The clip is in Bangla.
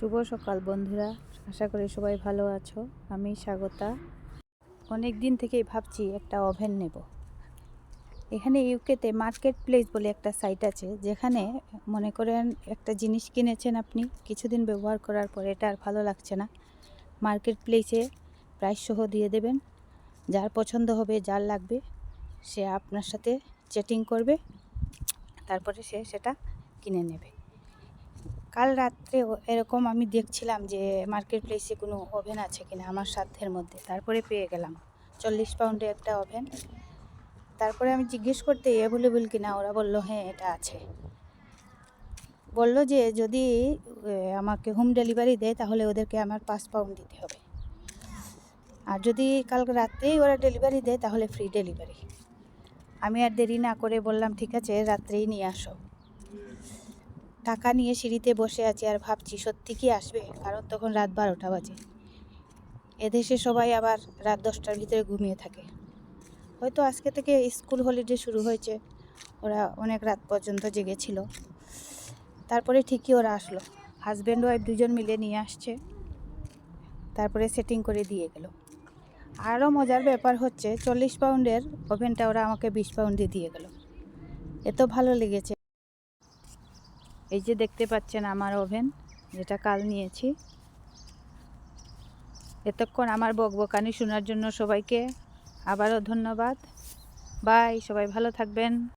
শুভ সকাল, বন্ধুরা। আশা করি সবাই ভালো আছো। আমি স্বাগতা। অনেক দিন থেকেই ভাবছি একটা ওভেন নেব। এখানে ইউকেতে মার্কেট প্লেস বলে একটা সাইট আছে, যেখানে মনে করেন একটা জিনিস কিনেছেন আপনি, কিছুদিন ব্যবহার করার পর এটা আর ভালো লাগছে না। মার্কেট প্লেসে প্রাইস সহ দিয়ে দেবেন। যার পছন্দ হবে, যার লাগবে, সে আপনার সাথে চেটিং করবে। তারপরে সে সেটা কিনে নেবে। কাল রাত্রে ও- এরকম আমি দেখছিলাম যে মার্কেট প্লেসে কোনো ওভেন আছে কিনা আমার সাধ্যের মধ্যে। তারপরে পেয়ে গেলাম। চল্লিশ পাউন্ডে একটা ওভেন তারপরে আমি জিজ্ঞেস করতে অ্যাভেলেবল কিনা? ওরা বলল হ্যাঁ এটা আছে। বলল যে, যদি আমাকে হোম ডেলিভারি দেয়, তাহলে ওদেরকে আমার পাঁচ পাউন্ড দিতে হবে। আর যদি কাল রাত্রেই ওরা ডেলিভারি দেয়, তাহলে ফ্রি ডেলিভারি আমি আর দেরি না করে বললাম, ঠিক আছে, রাত্রেই নিয়ে আসো। টাকা নিয়ে সিঁড়িতে বসে আছি আর ভাবছি, সত্যি কি আসবে? কারণ তখন রাত বারোটা বাজে। এদেশে সবাই আবার রাত দশটার ভিতরে ঘুমিয়ে থাকে। হয়তো আজকে থেকে স্কুল হলিডে শুরু হয়েছে। ওরা অনেক রাত পর্যন্ত জেগেছিল। তারপরে ঠিকই ওরা আসলো। হাজব্যান্ড ওয়াইফ দুজন মিলে নিয়ে আসছে। তারপরে সেটিং করে দিয়ে গেল। আরও মজার ব্যাপার হচ্ছে, চল্লিশ পাউন্ডের ওভেনটা ওরা আমাকে বিশ পাউন্ডে দিয়ে গেল। এত ভালো লেগেছে। এই যে দেখতে পাচ্ছেন আমার ওভেন, যেটা কাল নিয়েছি। এতক্ষণ আমার বকবকানি শোনার জন্য সবাইকে আবারও ধন্যবাদ। বাই, সবাই ভালো থাকবেন।